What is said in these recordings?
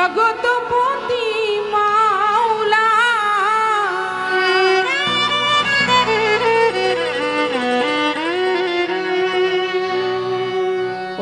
জগৎপতি মাওলা।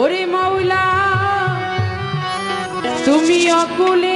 ওরে মাওলা তুমি অকুলে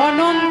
con un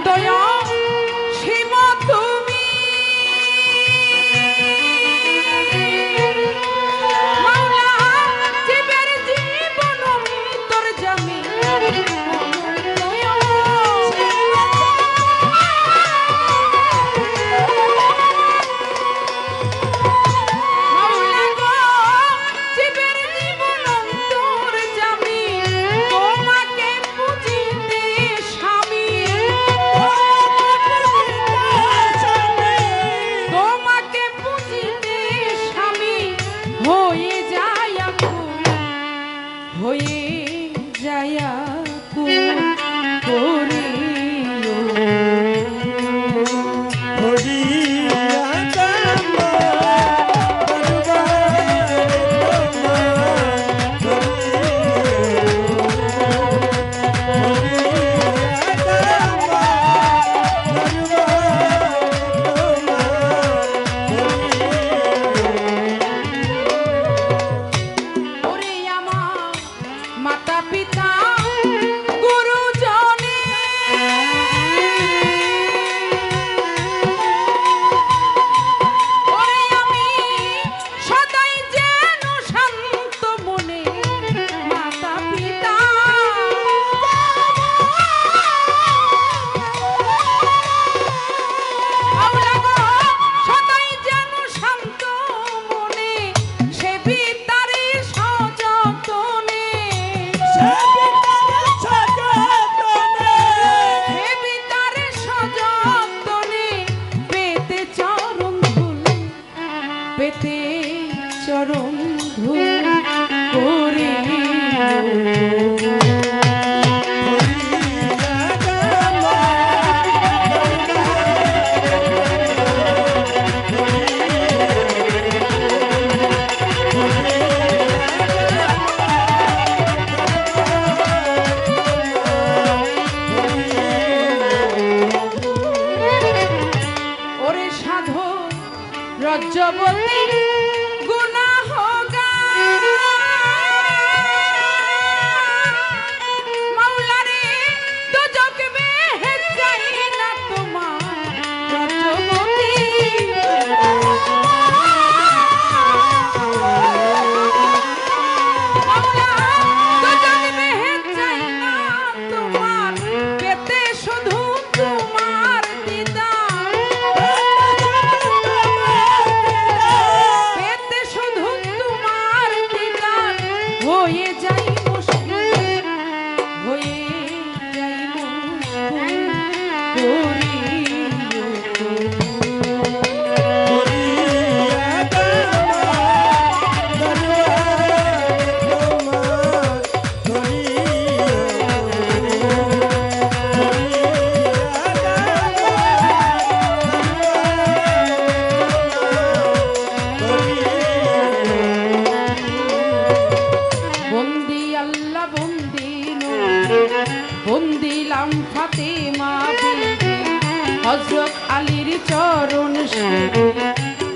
চরণ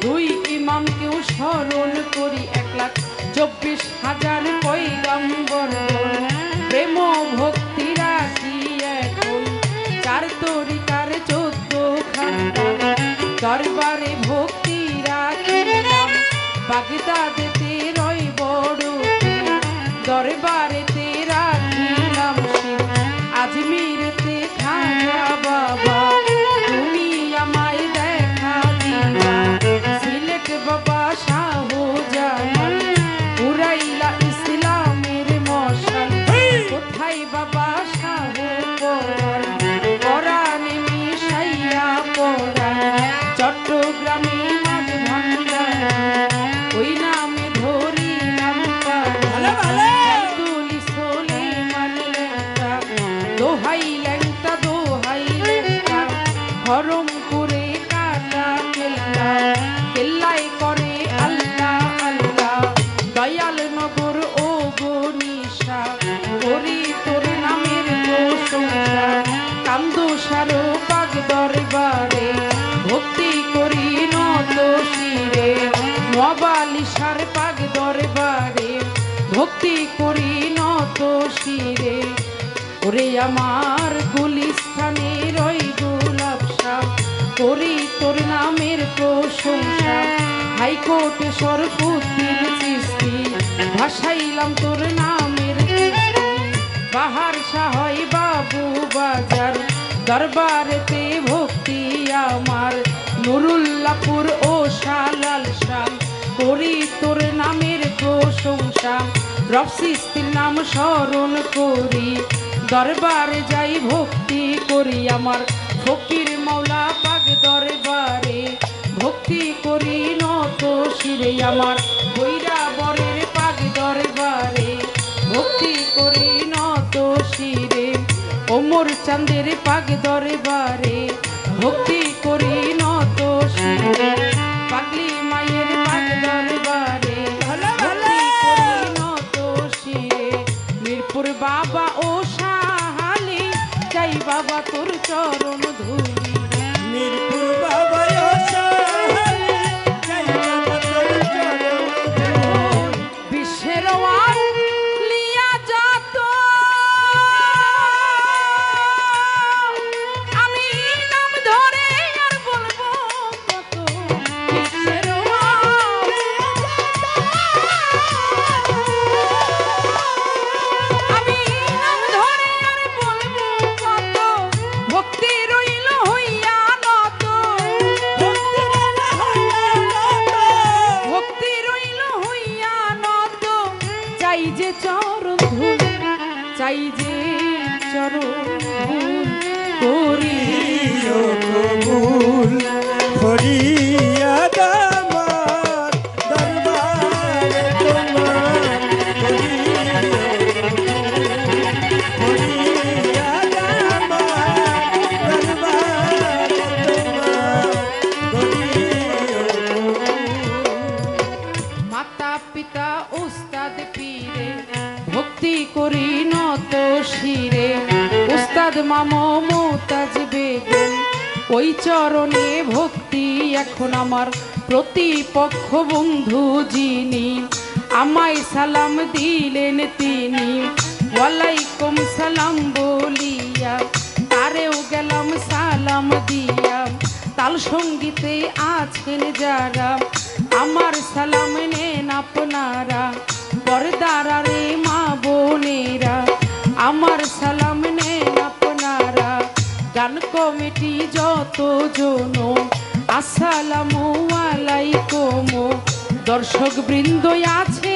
দুই ইমামকেও স্মরণ করি এক লাখ চব্বিশ হাজার পৈগম্বর প্রেম ভক্তি রাখি এখন চার তরিকার চোদ্দ দরবারে ভক্তি রাখিলাম বাগদাদেতে রয় বড়। পীর, আমার গুলিস্থানে রই গোলাপ করি তোর নামের প্রশংসা হাইকোর্টে সরফুদ্দিন চিস্তি ভাসাইলাম তোর নামের। বাহার সাহই বাবু বাজার দরবারেতে ভক্তি আমার। নুরুল্লাপুর ও শালাল শাম, করি তোর নামের প্রশংসা। রফসিস্তির নাম স্মরণ করি, দরবারে যাই ভক্তি করি আমার। ফকির মৌলা পাক দরবারে ভক্তি করি নত শিরে আমার। বৈরা ওমর চাঁদের পাগ দরবারে ভক্তি করি নত মায়ের পাগ দরবারে মিরপুর বাবা ও সাহালি যাই বাবা তোর চরণ ধুলি করি কবুল ফরিয়াদ আমার দরবারে তোমার ফরিয়াদ আমার দরবারে তোমার মাতা পিতা উস্তাদ পীরে ভক্তি করি নত শিরে। উস্তাদ মামো মোতাজ বেগম, ওই চরণে ভক্তি এখন আমার। প্রতিপক্ষ বন্ধু যিনি, আমায় সালাম দিলেন তিনি। ওয়ালাইকুম সালাম বলিয়া, তারেও গেলাম সালাম দিয়া। তাল সঙ্গীতে আছেন যারা, আমার সালাম নেন আপনারা। পর্দারা মা বোনেরা, আমার সালাম নেন আপনারা। গান কমিটি যত জন আসসালামু আলাইকুম। দর্শক বৃন্দ আছেন